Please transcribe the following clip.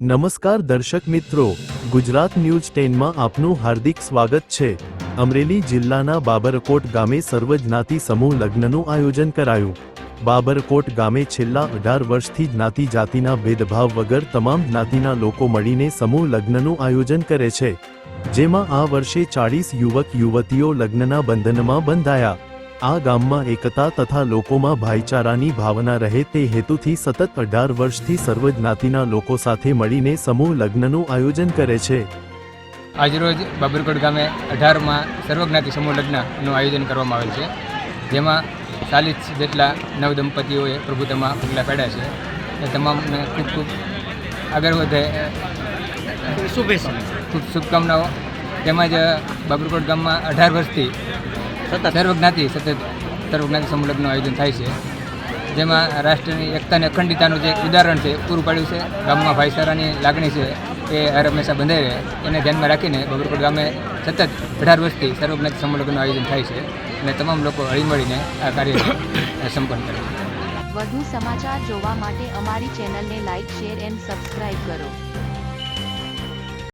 નમસ્કાર દર્શક મિત્રો, ગુજરાત ન્યૂઝ ટેનમાં આપનું હાર્દિક સ્વાગત છે. અમરેલી જિલ્લાના બાબરકોટ ગામે સર્વજ્ઞાતિ સમૂહ લગ્નનું આયોજન કરાયું. બાબરકોટ ગામે છેલ્લા અઢાર વર્ષથી જ્ઞાતિ જાતિના ભેદભાવ વગર તમામ જ્ઞાતિના લોકો મળીને સમૂહ લગ્નનું આયોજન કરે છે. જેમાં આ વર્ષે ચાળીસ યુવક યુવતીઓ લગ્નના બંધનમાં બંધાયા. આ ગામમાં એકતા તથા લોકોમાં ભાઈચારાની ભાવના રહે તે હેતુથી સતત અઢાર વર્ષથી સર્વ જ્ઞાતિના લોકો સાથે મળીને સમૂહ લગ્નનું આયોજન કરે છે. આજરોજ બાબરકોટ ગામે અઢારમાં સર્વજ્ઞાતિ સમૂહ લગ્નનું આયોજન કરવામાં આવેલ છે. જેમાં ચાલીસ જેટલા નવ દંપતીઓએ પ્રભુતામાં પગલાં પાડ્યા છે. એ તમામને ખૂબ ખૂબ આગળ વધે શુભેચ્છા ખૂબ શુભકામનાઓ. તેમજ બાબરકોટ ગામમાં અઢાર વર્ષથી સર્વજ્ઞાતિ સતત સર્વજ્ઞાતિ સમૂહ આયોજન થાય છે. જેમાં રાષ્ટ્રની એકતા અને અખંડિતાનું જે ઉદાહરણ છે પૂરું પાડ્યું છે. ગામમાં ભાઈચારાની લાગણી છે એ હર હંમેશા બંધાઈ રહે. એને ધ્યાનમાં રાખીને બબરકોટ ગામે સતત અઢાર વર્ષથી સર્વજ્ઞાતિ સમૂહ આયોજન થાય છે અને તમામ લોકો હળીમળીને આ કાર્ય સંપન્ન કરે છે. વધુ સમાચાર જોવા માટે અમારી ચેનલને લાઇક શેર એન્ડ સબસ્ક્રાઇબ કરો.